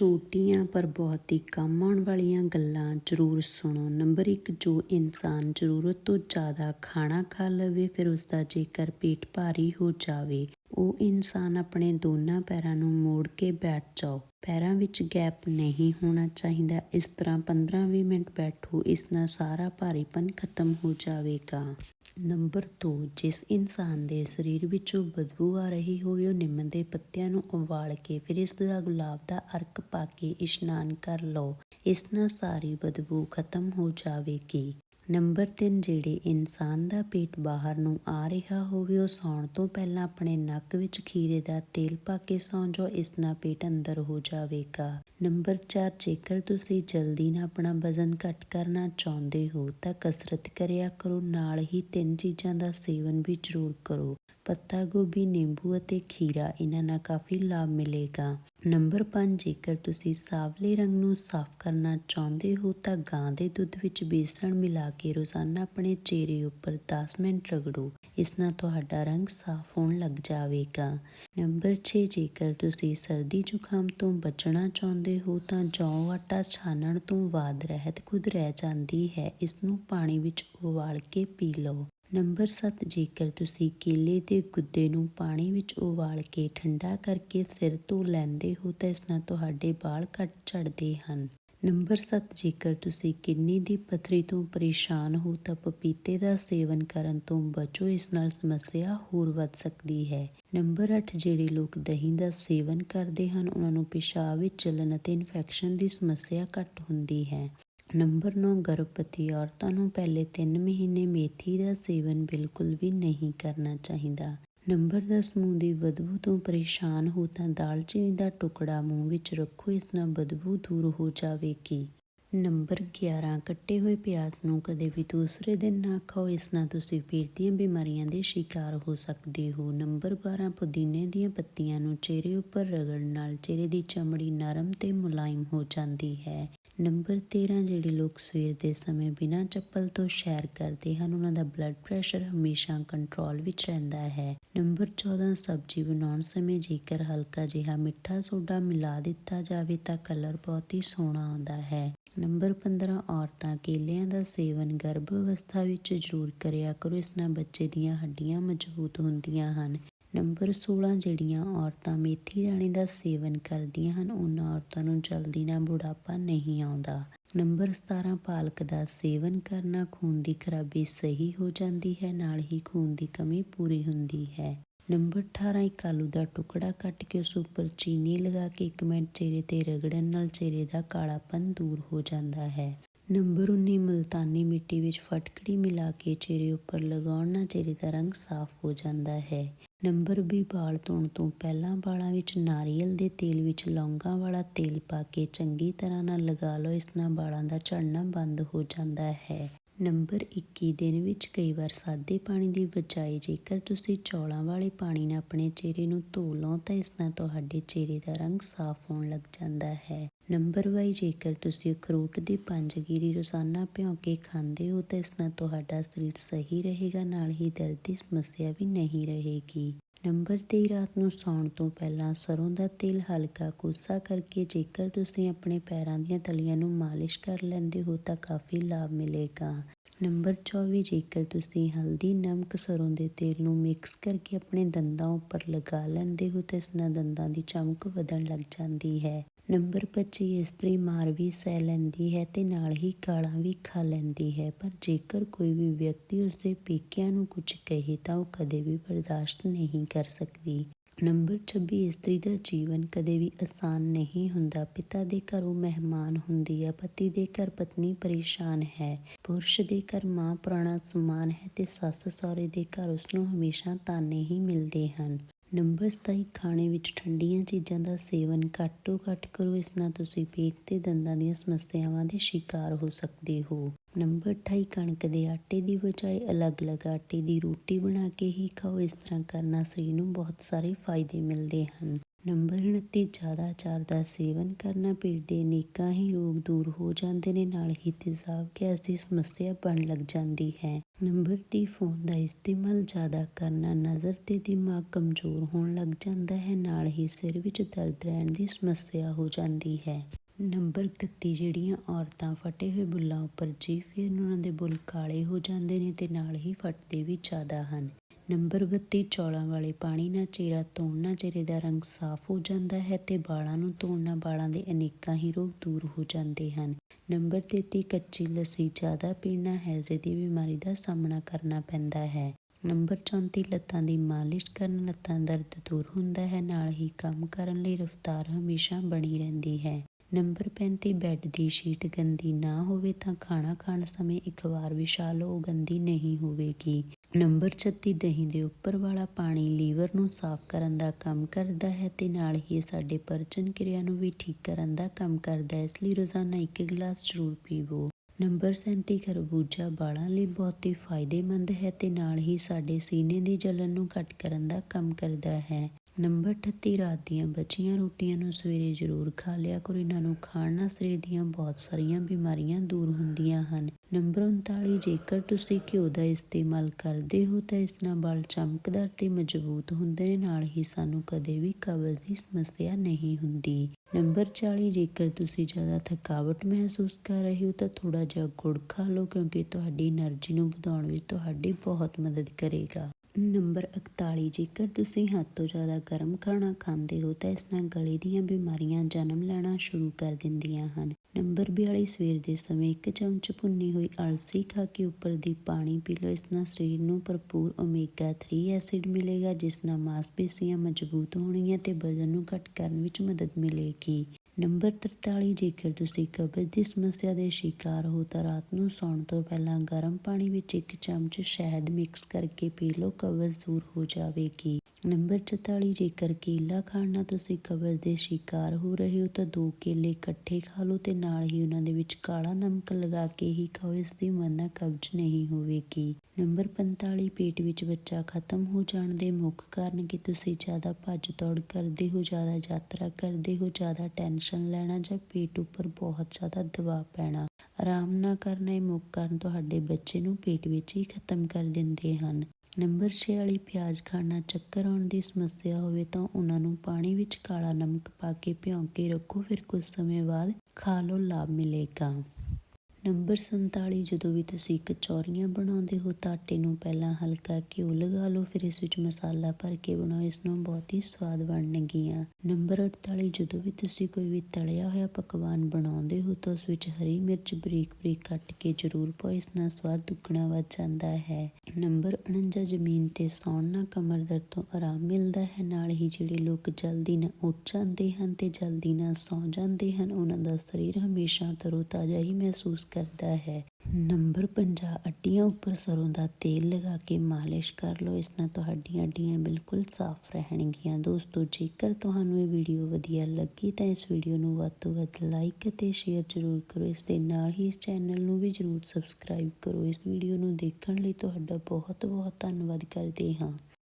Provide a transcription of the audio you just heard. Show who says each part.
Speaker 1: ਛੋਟੀਆਂ ਪਰ ਬਹੁਤ ਹੀ ਕੰਮ ਆਉਣ ਵਾਲੀਆਂ ਗੱਲਾਂ ਜ਼ਰੂਰ ਸੁਣੋ। ਨੰਬਰ 1 ਜੋ ਇਨਸਾਨ ਜ਼ਰੂਰਤ ਤੋਂ ਜ਼ਿਆਦਾ ਖਾਣਾ ਖਾ ਲਵੇ, ਫਿਰ ਉਸ ਦਾ ਜੇਕਰ ਪੇਟ ਭਾਰੀ ਹੋ ਜਾਵੇ ਉਹ ਇਨਸਾਨ ਆਪਣੇ ਦੋਨਾਂ ਪੈਰਾਂ ਨੂੰ ਮੋੜ ਕੇ ਬੈਠ ਜਾਓ। ਪੈਰਾਂ ਵਿੱਚ ਗੈਪ ਨਹੀਂ ਹੋਣਾ ਚਾਹੀਦਾ। ਇਸ ਤਰ੍ਹਾਂ 15-20 ਮਿੰਟ ਬੈਠੋ, ਇਸ ਨਾਲ ਸਾਰਾ ਭਾਰੀਪਨ ਖਤਮ ਹੋ ਜਾਵੇਗਾ। ਨੰਬਰ 2 ਜਿਸ ਇਨਸਾਨ ਦੇ ਸਰੀਰ ਵਿੱਚੋਂ ਬਦਬੂ ਆ ਰਹੀ ਹੋਵੇ, ਉਹ ਨਿੰਮ ਦੇ ਪੱਤਿਆਂ ਨੂੰ ਉਬਾਲ ਕੇ ਫਿਰ ਇਸ ਦਾ ਗੁਲਾਬ ਦਾ ਅਰਕ ਪਾ ਕੇ ਇਸ਼ਨਾਨ ਕਰ ਲਓ। ਇਸ ਨਾਲ ਸਾਰੀ ਬਦਬੂ ਖਤਮ ਹੋ ਜਾਵੇਗੀ। ਨੰਬਰ 3 ਜਿਹੜੇ ਇਨਸਾਨ ਦਾ ਪੇਟ ਬਾਹਰ ਨੂੰ ਆ ਰਿਹਾ ਹੋਵੇ, ਉਹ ਸੌਣ ਤੋਂ ਪਹਿਲਾਂ ਆਪਣੇ ਨੱਕ ਵਿੱਚ ਖੀਰੇ ਦਾ ਤੇਲ ਪਾ ਕੇ ਸੌਂ ਜਾਓ, ਇਸ ਨਾਲ ਪੇਟ ਅੰਦਰ ਹੋ ਜਾਵੇਗਾ। ਨੰਬਰ 4 ਜੇਕਰ ਤੁਸੀਂ ਜਲਦੀ ਨਾਲ ਆਪਣਾ ਵਜ਼ਨ ਘੱਟ ਕਰਨਾ ਚਾਹੁੰਦੇ ਹੋ, ਤਾਂ ਕਸਰਤ ਕਰਿਆ ਕਰੋ। ਨਾਲ ਹੀ ਤਿੰਨ ਚੀਜ਼ਾਂ ਦਾ ਸੇਵਨ ਵੀ ਜ਼ਰੂਰ ਕਰੋ। ਪੱਤਾ ਗੋਭੀ, ਨਿੰਬੂ ਅਤੇ ਖੀਰਾ, ਇਹਨਾਂ ਨਾਲ ਕਾਫੀ ਲਾਭ ਮਿਲੇਗਾ। ਨੰਬਰ 5 ਜੇਕਰ ਤੁਸੀਂ ਸਾਵਲੇ ਰੰਗ ਨੂੰ ਸਾਫ਼ ਕਰਨਾ ਚਾਹੁੰਦੇ ਹੋ, ਤਾਂ ਗਾਂ ਦੇ ਦੁੱਧ ਵਿੱਚ ਬੇਸਣ ਮਿਲਾ ਕੇ ਰੋਜ਼ਾਨਾ ਆਪਣੇ ਚਿਹਰੇ ਉੱਪਰ 10 ਮਿੰਟ ਰਗੜੋ। ਇਸ ਨਾਲ ਤੁਹਾਡਾ ਰੰਗ ਸਾਫ਼ ਹੋਣ ਲੱਗ ਜਾਵੇਗਾ। ਨੰਬਰ 6 ਜੇਕਰ ਤੁਸੀਂ ਸਰਦੀ ਜ਼ੁਕਾਮ ਤੋਂ ਬਚਣਾ ਚਾਹੁੰਦੇ ਹੋ, ਤਾਂ ਜੌਂ ਆਟਾ ਛਾਨਣ ਤੋਂ ਬਾਅਦ ਰਹਿਤ ਖੁਦ ਰਹਿ ਜਾਂਦੀ ਹੈ। ਇਸ ਨੂੰ ਪਾਣੀ ਵਿੱਚ ਉਬਾਲ ਕੇ ਪੀ ਲਓ। ਨੰਬਰ 7 ਜੇਕਰ ਤੁਸੀਂ ਕੇਲੇ ਦੇ ਗੁੱਦੇ ਨੂੰ ਪਾਣੀ ਵਿੱਚ ਉਬਾਲ ਕੇ ਠੰਡਾ ਕਰਕੇ ਸਿਰ ਤੋਂ ਲੈਂਦੇ ਹੋ, ਤਾਂ ਇਸ ਨਾਲ ਤੁਹਾਡੇ ਵਾਲ ਘੱਟ ਝੜਦੇ ਹਨ। ਨੰਬਰ 7 ਜੇਕਰ ਤੁਸੀਂ ਕਿਡਨੀ ਦੀ ਪੱਥਰੀ ਤੋਂ ਪਰੇਸ਼ਾਨ ਹੋ, ਤਾਂ ਪਪੀਤੇ ਦਾ ਸੇਵਨ ਕਰਨ ਤੋਂ ਬਚੋ, ਇਸ ਨਾਲ ਸਮੱਸਿਆ ਹੋਰ ਵੱਧ ਸਕਦੀ ਹੈ। ਨੰਬਰ 8 ਜਿਹੜੇ ਲੋਕ ਦਹੀਂ ਦਾ ਸੇਵਨ ਕਰਦੇ ਹਨ, ਉਹਨਾਂ ਨੂੰ ਪਿਸ਼ਾਬ ਵਿੱਚ ਜਲਨ ਅਤੇ ਇਨਫੈਕਸ਼ਨ ਦੀ ਸਮੱਸਿਆ ਘੱਟ ਹੁੰਦੀ ਹੈ। ਨੰਬਰ 9 ਗਰਭਵਤੀ ਔਰਤਾਂ ਨੂੰ ਪਹਿਲੇ 3 ਮਹੀਨੇ ਮੇਥੀ ਦਾ ਸੇਵਨ ਬਿਲਕੁਲ ਵੀ ਨਹੀਂ ਕਰਨਾ ਚਾਹੀਦਾ। ਨੰਬਰ 10 ਮੂੰਹ ਦੀ ਬਦਬੂ ਤੋਂ ਪਰੇਸ਼ਾਨ ਹੋ ਤਾਂ ਦਾਲਚੀਨੀ ਦਾ ਟੁਕੜਾ ਮੂੰਹ ਵਿੱਚ ਰੱਖੋ, ਇਸ ਨਾਲ ਬਦਬੂ ਦੂਰ ਹੋ ਜਾਵੇਗੀ। ਨੰਬਰ 11 ਕੱਟੇ ਹੋਏ ਪਿਆਜ਼ ਨੂੰ ਕਦੇ ਵੀ ਦੂਸਰੇ ਦਿਨ ਨਾ ਖਾਓ, ਇਸ ਨਾਲ ਤੁਸੀਂ ਪੇਟ ਦੀਆਂ ਬਿਮਾਰੀਆਂ ਦੇ ਸ਼ਿਕਾਰ ਹੋ ਸਕਦੇ ਹੋ। ਨੰਬਰ 12 ਪੁਦੀਨੇ ਦੀਆਂ ਪੱਤੀਆਂ ਨੂੰ ਚਿਹਰੇ ਉੱਪਰ ਰਗੜਨ ਨਾਲ, ਚਿਹਰੇ ਦੀ ਚਮੜੀ ਨਰਮ ਤੇ ਮੁਲਾਇਮ ਹੋ ਜਾਂਦੀ ਹੈ। ਨੰਬਰ 13 ਜਿਹੜੇ ਲੋਕ ਸਵੇਰ ਦੇ ਸਮੇਂ ਬਿਨਾਂ ਚੱਪਲ ਤੋਂ ਸੈਰ ਕਰਦੇ ਹਨ, ਉਹਨਾਂ ਦਾ ਬਲੱਡ ਪ੍ਰੈਸ਼ਰ ਹਮੇਸ਼ਾ ਕੰਟਰੋਲ ਵਿੱਚ ਰਹਿੰਦਾ ਹੈ। ਨੰਬਰ 14 ਸਬਜ਼ੀ ਬਣਾਉਣ ਸਮੇਂ ਜੇਕਰ ਹਲਕਾ ਜਿਹਾ ਮਿੱਠਾ ਸੋਡਾ ਮਿਲਾ ਦਿੱਤਾ ਜਾਵੇ ਤਾਂ ਕਲਰ ਬਹੁਤ ਹੀ ਸੋਹਣਾ ਆਉਂਦਾ ਹੈ। ਨੰਬਰ 15 ਔਰਤਾਂ ਕੇਲਿਆਂ ਦਾ ਸੇਵਨ ਗਰਭ ਅਵਸਥਾ ਵਿੱਚ ਜ਼ਰੂਰ ਕਰਿਆ ਕਰੋ, ਇਸ ਨਾਲ ਬੱਚੇ ਦੀਆਂ ਹੱਡੀਆਂ ਮਜ਼ਬੂਤ ਹੁੰਦੀਆਂ ਹਨ। ਨੰਬਰ 16 ਜਿਹੜੀਆਂ ਔਰਤਾਂ ਮੇਥੀ ਦਾਣੇ ਦਾ ਸੇਵਨ ਕਰਦੀਆਂ ਹਨ, ਉਹਨਾਂ ਔਰਤਾਂ ਨੂੰ ਜਲਦੀ ਨਾਲ ਬੁਢਾਪਾ ਨਹੀਂ ਆਉਂਦਾ। ਨੰਬਰ 17 ਪਾਲਕ ਦਾ ਸੇਵਨ ਕਰਨਾ ਖੂਨ ਦੀ ਖਰਾਬੀ ਸਹੀ ਹੋ ਜਾਂਦੀ ਹੈ, ਨਾਲ ਹੀ ਖੂਨ ਦੀ ਕਮੀ ਪੂਰੀ ਹੁੰਦੀ ਹੈ। ਨੰਬਰ 18 ਇੱਕ ਆਲੂ ਦਾ ਟੁਕੜਾ ਕੱਟ ਕੇ ਉਸ ਉੱਪਰ ਚੀਨੀ ਲਗਾ ਕੇ ਇੱਕ ਮਿੰਟ ਚਿਹਰੇ ਤੇ ਰਗੜਨ ਨਾਲ ਚਿਹਰੇ ਦਾ ਕਾਲਾਪਨ ਦੂਰ ਹੋ ਜਾਂਦਾ ਹੈ। ਨੰਬਰ 19 ਮੁਲਤਾਨੀ ਮਿੱਟੀ ਵਿੱਚ ਫਟਕੜੀ ਮਿਲਾ ਕੇ ਚਿਹਰੇ ਉੱਪਰ ਲਗਾਉਣ ਨਾਲ ਚਿਹਰੇ ਦਾ ਰੰਗ ਸਾਫ਼ ਹੋ ਜਾਂਦਾ ਹੈ। ਨੰਬਰ 20 ਵਾਲ ਧੋਣ ਤੋਂ ਪਹਿਲਾਂ ਵਾਲਾਂ ਵਿੱਚ ਨਾਰੀਅਲ ਦੇ ਤੇਲ ਵਿੱਚ ਲੌਂਗਾਂ ਵਾਲਾ ਤੇਲ ਪਾ ਕੇ ਚੰਗੀ ਤਰ੍ਹਾਂ ਨਾਲ ਲਗਾ ਲਓ, ਇਸ ਨਾਲ ਵਾਲਾਂ ਦਾ ਝੜਨਾ ਬੰਦ ਹੋ ਜਾਂਦਾ ਹੈ। ਨੰਬਰ 21 ਦਿਨ ਵਿੱਚ ਕਈ ਵਾਰ ਸਾਦੇ ਪਾਣੀ ਦੀ ਬਜਾਏ ਜੇਕਰ ਤੁਸੀਂ ਚੌਲਾਂ ਵਾਲੇ ਪਾਣੀ ਨਾਲ ਆਪਣੇ ਚਿਹਰੇ ਨੂੰ ਧੋ ਲਓ ਤਾਂ ਇਸ ਨਾਲ ਤੁਹਾਡੇ ਚਿਹਰੇ ਦਾ ਰੰਗ ਸਾਫ਼ ਹੋਣ ਲੱਗ ਜਾਂਦਾ ਹੈ। ਨੰਬਰ ਵਾਈ ਜੇਕਰ ਤੁਸੀਂ ਅਖਰੋਟ ਦੀ ਪੰਜਗੀਰੀ ਰੋਜ਼ਾਨਾ ਭਿਉਂ ਕੇ ਖਾਂਦੇ ਹੋ ਤਾਂ ਇਸ ਨਾਲ ਤੁਹਾਡਾ ਸਰੀਰ ਸਹੀ ਰਹੇਗਾ, ਨਾਲ ਹੀ ਦਰਦ ਦੀ ਸਮੱਸਿਆ ਵੀ ਨਹੀਂ ਰਹੇਗੀ। ਨੰਬਰ 23 ਰਾਤ ਨੂੰ ਸੌਣ ਤੋਂ ਪਹਿਲਾਂ ਸਰੋਂ ਦਾ ਤੇਲ ਹਲਕਾ ਕੋਸਾ ਕਰਕੇ ਜੇਕਰ ਤੁਸੀਂ ਆਪਣੇ ਪੈਰਾਂ ਦੀਆਂ ਤਲੀਆਂ ਨੂੰ ਮਾਲਿਸ਼ ਕਰ ਲੈਂਦੇ ਹੋ ਤਾਂ ਕਾਫੀ ਲਾਭ ਮਿਲੇਗਾ। ਨੰਬਰ 24 ਜੇਕਰ ਤੁਸੀਂ ਹਲਦੀ ਨਮਕ ਸਰੋਂ ਦੇ ਤੇਲ ਨੂੰ ਮਿਕਸ ਕਰਕੇ ਆਪਣੇ ਦੰਦਾਂ ਉੱਪਰ ਲਗਾ ਲੈਂਦੇ ਹੋ ਤਾਂ ਇਸ ਨਾਲ ਦੰਦਾਂ ਦੀ ਚਮਕ ਵਧਣ ਲੱਗ ਜਾਂਦੀ ਹੈ। ਨੰਬਰ 25 ਇਸਤਰੀ ਮਾਰ ਵੀ ਸਹਿ ਲੈਂਦੀ ਹੈ ਤੇ ਨਾਲ ਹੀ ਗਾਲਾਂ ਵੀ ਖਾ ਲੈਂਦੀ ਹੈ। ਪਰ ਜੇਕਰ ਕੋਈ ਵੀ ਵਿਅਕਤੀ ਉਸਦੇ ਪੇਕਿਆਂ ਨੂੰ ਕੁਝ ਕਹੇ ਤਾਂ ਉਹ ਕਦੇ ਵੀ ਬਰਦਾਸ਼ਤ ਨਹੀਂ ਕਰ ਸਕਦੀ। ਨੰਬਰ 26 ਇਸਤਰੀ ਦਾ ਜੀਵਨ ਕਦੇ ਵੀ ਆਸਾਨ ਨਹੀਂ ਹੁੰਦਾ। ਪਿਤਾ ਦੇ ਘਰੋਂ ਮਹਿਮਾਨ ਹੁੰਦੀ ਹੈ ਪਤੀ ਦੇ ਘਰ ਪਤਨੀ ਪਰੇਸ਼ਾਨ ਹੈ, ਪੁਰਸ਼ ਦੇ ਘਰ ਮਾਂ ਪੁਰਾਣਾ ਸਮਾਨ ਹੈ ਤੇ ਸੱਸ ਸਹੁਰੇ ਦੇ ਘਰ ਉਸ ਨੂੰ ਹਮੇਸ਼ਾ ਤਾਨੇ ਹੀ ਮਿਲਦੇ ਹਨ। ਨੰਬਰ 27 ਖਾਣੇ ਵਿੱਚ ਠੰਡੀਆਂ ਚੀਜ਼ਾਂ ਦਾ ਸੇਵਨ ਘੱਟ ਤੋਂ ਘੱਟ ਕਰੋ। ਇਸ ਨਾਲ ਤੁਸੀਂ ਪੇਟ ਤੇ ਦੰਦਾਂ ਦੀਆਂ ਸਮੱਸਿਆਵਾਂ ਦੇ ਸ਼ਿਕਾਰ ਹੋ ਸਕਦੇ ਹੋ। ਨੰਬਰ 28 ਕਣਕ ਦੇ ਆਟੇ ਦੀ ਬਜਾਏ ਅਲੱਗ-ਅਲੱਗ ਆਟੇ ਦੀ ਰੋਟੀ ਬਣਾ ਕੇ ਹੀ ਖਾਓ। ਇਸ ਤਰ੍ਹਾਂ ਕਰਨਾ ਸਰੀਰ ਨੂੰ ਬਹੁਤ ਸਾਰੇ ਫਾਇਦੇ ਮਿਲਦੇ ਹਨ। ਨੰਬਰ 29 ਜ਼ਿਆਦਾ ਅਚਾਰ ਦਾ ਸੇਵਨ ਕਰਨਾ ਪੇਟ ਦੇ ਅਨੇਕਾਂ ਹੀ ਰੋਗ ਦੂਰ ਹੋ ਜਾਂਦੇ ਨੇ, ਨਾਲ ਹੀ ਤੇਜ਼ਾਬ ਗੈਸ ਦੀ ਸਮੱਸਿਆ ਬਣਨ ਲੱਗ ਜਾਂਦੀ ਹੈ। ਨੰਬਰ 30 ਫੋਨ ਦਾ ਇਸਤੇਮਾਲ ਜ਼ਿਆਦਾ ਕਰਨਾ, ਨਜ਼ਰ ਤੇ ਦਿਮਾਗ ਕਮਜ਼ੋਰ ਹੋਣ ਲੱਗ ਜਾਂਦਾ ਹੈ, ਨਾਲ ਹੀ ਸਿਰ ਵਿੱਚ ਦਰਦ ਰਹਿਣ ਦੀ ਸਮੱਸਿਆ ਹੋ ਜਾਂਦੀ ਹੈ। ਨੰਬਰ 31 ਜਿਹੜੀਆਂ ਔਰਤਾਂ ਫਟੇ ਹੋਏ ਬੁੱਲਾਂ ਉੱਪਰ ਜੀ ਫਿਰ ਉਹਨਾਂ ਦੇ ਬੁੱਲ ਕਾਲੇ ਹੋ ਜਾਂਦੇ ਨੇ ਤੇ ਨਾਲ ਹੀ ਫਟਦੇ ਵੀ ਜ਼ਿਆਦਾ ਹਨ। ਨੰਬਰ 32 ਚੌਲਾਂ ਵਾਲੇ ਪਾਣੀ ਨਾਲ ਚਿਹਰਾ ਧੋਣ ਨਾਲ ਚਿਹਰੇ ਦਾ ਰੰਗ ਸਾਫ਼ ਹੋ ਜਾਂਦਾ ਹੈ ਤੇ ਵਾਲਾਂ ਨੂੰ ਧੋਣ ਨਾਲ ਵਾਲਾਂ ਦੇ ਅਨੇਕਾਂ ਹੀ ਰੋਗ ਦੂਰ ਹੋ ਜਾਂਦੇ ਹਨ। ਨੰਬਰ 33 ਕੱਚੀ ਲੱਸੀ ਜ਼ਿਆਦਾ ਪੀਣਾ ਨਾਲ ਹੈਜ਼ੇ ਦੀ ਬਿਮਾਰੀ ਦਾ ਸਾਹਮਣਾ ਕਰਨਾ ਪੈਂਦਾ ਹੈ। ਨੰਬਰ 34 ਲੱਤਾਂ ਦੀ ਮਾਲਿਸ਼ ਕਰਨ, ਲੱਤਾਂ ਦਰਦ ਦੂਰ ਹੁੰਦਾ ਹੈ, ਨਾਲ ਹੀ ਕੰਮ ਕਰਨ ਲਈ ਰਫਤਾਰ ਹਮੇਸ਼ਾ ਬਣੀ ਰਹਿੰਦੀ ਹੈ। ਨੰਬਰ 35 ਬੈੱਡ ਦੀ ਸ਼ੀਟ ਗੰਦੀ ਨਾ ਹੋਵੇ ਤਾਂ ਖਾਣਾ ਖਾਣ ਸਮੇਂ ਇੱਕ ਵਾਰ ਵਿਛਾ ਲਓ ਉਹ ਗੰਦੀ ਨਹੀਂ ਹੋਵੇਗੀ। ਨੰਬਰ 36 ਦਹੀਂ ਦੇ ਉੱਪਰ ਵਾਲਾ ਪਾਣੀ ਲੀਵਰ ਨੂੰ ਸਾਫ਼ ਕਰਨ ਦਾ ਕੰਮ ਕਰਦਾ ਹੈ ਤੇ ਨਾਲ ਹੀ ਸਾਡੇ ਪਰਚਨ ਕਿਰਿਆ ਨੂੰ ਵੀ ਠੀਕ ਕਰਨ ਦਾ ਕੰਮ ਕਰਦਾ ਹੈ। ਇਸ ਲਈ ਰੋਜ਼ਾਨਾ ਇੱਕ ਗਲਾਸ ਜ਼ਰੂਰ ਪੀਵੋ। ਨੰਬਰ 37 ਖਰਬੂਜਾ ਬਾਲਾਂ ਲਈ ਬਹੁਤ ਹੀ ਫਾਇਦੇਮੰਦ ਹੈ ਤੇ ਨਾਲ ਹੀ ਸਾਡੇ ਸੀਨੇ ਦੀ ਜਲਨ ਨੂੰ ਘੱਟ ਕਰਨ ਦਾ ਕੰਮ ਕਰਦਾ ਹੈ। ਨੰਬਰ 38 ਰਾਤ ਦੀਆਂ ਬਚੀਆਂ ਰੋਟੀਆਂ ਨੂੰ ਸਵੇਰੇ ਜ਼ਰੂਰ ਖਾ ਲਿਆ ਕਰੋ। ਇਹਨਾਂ ਨੂੰ ਖਾਣ ਨਾਲ ਸਰੀਰ ਦੀਆਂ ਬਹੁਤ ਸਾਰੀਆਂ ਬਿਮਾਰੀਆਂ ਦੂਰ ਹੁੰਦੀਆਂ ਹਨ। ਨੰਬਰ 39 ਜੇਕਰ ਤੁਸੀਂ ਘਿਓ ਦਾ ਇਸਤੇਮਾਲ ਕਰਦੇ ਹੋ, ਤਾਂ ਇਸ ਨਾਲ ਬਲ ਚਮਕਦਾਰ ਤੇ ਮਜ਼ਬੂਤ ਹੁੰਦੇ ਨੇ। ਨਾਲ ਹੀ ਸਾਨੂੰ ਕਦੇ ਵੀ ਕਬਜ਼ ਦੀ ਸਮੱਸਿਆ ਨਹੀਂ ਹੁੰਦੀ। ਨੰਬਰ 40 ਜੇਕਰ ਤੁਸੀਂ ਜ਼ਿਆਦਾ ਥਕਾਵਟ ਮਹਿਸੂਸ ਕਰ ਰਹੇ ਹੋ, ਤਾਂ ਥੋੜਾ ਜਿਹਾ ਗੁੜ ਖਾ ਲਓ, ਕਿਉਂਕਿ ਤੁਹਾਡੀ એનર્ਜੀ ਨੂੰ ਵਧਾਉਣ ਵਿੱਚ ਤੁਹਾਡੀ ਬਹੁਤ ਮਦਦ ਕਰੇਗਾ। ਨੰਬਰ 41 ਜੇਕਰ ਤੁਸੀਂ ਹੱਦ ਤੋਂ ਜ਼ਿਆਦਾ ਗਰਮ ਖਾਣਾ ਖਾਂਦੇ ਹੋ, ਤਾਂ ਇਸ ਨਾਲ ਗਲੇ ਦੀਆਂ ਬਿਮਾਰੀਆਂ ਜਨਮ ਲੈਣਾ ਸ਼ੁਰੂ ਕਰ ਦਿੰਦੀਆਂ ਹਨ। ਨੰਬਰ 42 ਸਵੇਰ ਦੇ ਸਮੇਂ ਇੱਕ ਚਮਚ ਭੁੰਨੀ ਹੋਈ ਅਲਸੀ ਖਾ ਕੇ ਉੱਪਰ ਦੀ ਪਾਣੀ ਪੀ ਲਓ। ਇਸ ਨਾਲ ਸਰੀਰ ਨੂੰ ਭਰਪੂਰ ਓਮੇਗਾ 3 ਐਸਿਡ ਮਿਲੇਗਾ, ਜਿਸ ਨਾਲ ਮਾਸਪੇਸ਼ੀਆਂ ਮਜ਼ਬੂਤ ਹੋਣਗੀਆਂ ਤੇ ਵਜ਼ਨ ਨੂੰ ਘੱਟ ਕਰਨ ਵਿੱਚ ਮਦਦ ਮਿਲੇਗੀ। ਨੰਬਰ 43 ਜੇਕਰ ਤੁਸੀਂ ਕਬਜ਼ ਦੀ ਸਮੱਸਿਆ ਦੇ ਸ਼ਿਕਾਰ ਹੋ ਤਾਂ ਰਾਤ ਨੂੰ ਸੌਣ ਤੋਂ ਪਹਿਲਾਂ ਗਰਮ ਪਾਣੀ ਵਿੱਚ ਇੱਕ ਚਮਚ ਸ਼ਹਿਦ ਮਿਕਸ ਕਰਕੇ ਪੀ ਲਓ, ਕਬਜ਼ ਦੂਰ ਹੋ ਜਾਵੇਗੀ। ਨੰਬਰ 44 ਜੇਕਰ ਕੇਲਾ ਖਾਣ ਨਾਲ ਤੁਸੀਂ ਕਬਜ਼ ਦੇ ਸ਼ਿਕਾਰ ਹੋ ਰਹੇ ਹੋ ਤਾਂ ਦੋ ਕੇਲੇ ਇਕੱਠੇ ਖਾ ਲਓ ਤੇ ਨਾਲ ਹੀ ਉਹਨਾਂ ਦੇ ਵਿੱਚ ਕਾਲਾ ਨਮਕ ਲਗਾ ਕੇ ਹੀ ਖਾਓ, ਇਸ ਦੀ ਮਦਦ ਨਾਲ ਕਬਜ਼ ਨਹੀਂ ਹੋਵੇਗੀ। ਨੰਬਰ 45 ਪੇਟ ਵਿੱਚ ਬੱਚਾ ਖਤਮ ਹੋ ਜਾਣ ਦੇ ਮੁੱਖ ਕਾਰਨ ਕਿ ਤੁਸੀਂ ਜ਼ਿਆਦਾ ਭੱਜ ਦੌੜ ਕਰਦੇ ਹੋ, ਜ਼ਿਆਦਾ ਯਾਤਰਾ ਕਰਦੇ ਹੋ, ਜ਼ਿਆਦਾ ਟੈਨਸ਼ਨ ਲੈਣਾ ਜਾਂ ਪੇਟ ਉੱਪਰ ਬਹੁਤ ਜ਼ਿਆਦਾ ਦਬਾਅ ਪੈਣਾ। ਆਰਾਮ ਨਾ ਕਰਨਾ ਇਹ ਮੁੱਖ ਕਾਰਨ ਤੁਹਾਡੇ ਬੱਚੇ ਨੂੰ ਪੇਟ ਵਿੱਚ ਹੀ ਖਤਮ ਕਰ ਦਿੰਦੇ ਹਨ। ਨੰਬਰ 46 ਪਿਆਜ਼ ਖਾਣਾ ਚੱਕਰ ਆਉਣ ਦੀ ਸਮੱਸਿਆ ਹੋਵੇ ਤਾਂ ਉਹਨਾਂ ਨੂੰ ਪਾਣੀ ਵਿੱਚ ਕਾਲਾ ਨਮਕ ਪਾ ਕੇ ਭਿਉਂ ਕੇ ਰੱਖੋ, ਫਿਰ ਕੁਝ ਸਮੇਂ ਬਾਅਦ ਖਾ ਲਓ, ਲਾਭ ਮਿਲੇਗਾ। ਨੰਬਰ 47 ਜਦੋਂ ਵੀ ਤੁਸੀਂ ਕਚੌਰੀਆਂ ਬਣਾਉਂਦੇ ਹੋ ਤਾਂ ਆਟੇ ਨੂੰ ਪਹਿਲਾਂ ਹਲਕਾ ਘਿਓ ਲਗਾ ਲਓ, ਫਿਰ ਇਸ ਵਿੱਚ ਮਸਾਲਾ ਭਰ ਕੇ ਬਣਾਓ, ਇਸ ਨੂੰ ਬਹੁਤ ਹੀ ਸਵਾਦ ਬਣਨਗੀਆਂ ਨੰਬਰ 48 ਜਦੋਂ ਵੀ ਤੁਸੀਂ ਕੋਈ ਵੀ ਤਲਿਆ ਹੋਇਆ ਪਕਵਾਨ ਬਣਾਉਂਦੇ ਹੋ, ਤਾਂ ਉਸ ਵਿੱਚ ਹਰੀ ਮਿਰਚ ਬਰੀਕ ਬਰੀਕ ਕੱਟ ਕੇ ਜ਼ਰੂਰ ਪਾਓ, ਇਸ ਨਾਲ ਸਵਾਦ ਦੁੱਗਣਾ ਵੱਧ ਜਾਂਦਾ ਹੈ। ਨੰਬਰ 49 ਜ਼ਮੀਨ ਤੇ ਸੌਣ ਨਾਲ ਕਮਰ ਦਰਦ ਤੋਂ ਆਰਾਮ ਮਿਲਦਾ ਹੈ, ਨਾਲ ਹੀ ਜਿਹੜੇ ਲੋਕ ਜਲਦੀ ਨਾਲ ਉੱਠ ਜਾਂਦੇ ਹਨ ਤੇ ਜਲਦੀ ਨਾਲ ਸੌਂ ਜਾਂਦੇ ਹਨ, ਉਹਨਾਂ ਦਾ ਸਰੀਰ ਹਮੇਸ਼ਾ ਤਰੋ ਤਾਜ਼ਾ ਹੀ ਮਹਿਸੂਸ ਕਰਦਾ ਹੈ। ਨੰਬਰ 50 ਅੱਡੀਆਂ ਉੱਪਰ ਸਰੋਂ ਦਾ ਤੇਲ ਲਗਾ ਕੇ ਮਾਲਿਸ਼ ਕਰ ਲਓ। ਇਸ ਨਾਲ ਤੁਹਾਡੀਆਂ ਅੱਡੀਆਂ ਬਿਲਕੁਲ ਸਾਫ਼ ਰਹਿਣਗੀਆਂ। ਦੋਸਤੋ, ਜੇਕਰ ਤੁਹਾਨੂੰ ਇਹ ਵੀਡੀਓ ਵਧੀਆ ਲੱਗੀ, ਤਾਂ ਇਸ ਵੀਡੀਓ ਨੂੰ ਵੱਧ ਤੋਂ ਵੱਧ ਲਾਈਕ ਅਤੇ ਸ਼ੇਅਰ ਜ਼ਰੂਰ ਕਰੋ। ਇਸ ਦੇ ਨਾਲ ਹੀ ਇਸ ਚੈਨਲ ਨੂੰ ਵੀ ਜ਼ਰੂਰ ਸਬਸਕ੍ਰਾਈਬ ਕਰੋ। ਇਸ ਵੀਡੀਓ ਨੂੰ ਦੇਖਣ ਲਈ ਤੁਹਾਡਾ ਬਹੁਤ ਬਹੁਤ ਧੰਨਵਾਦ ਕਰਦੇ ਹਾਂ।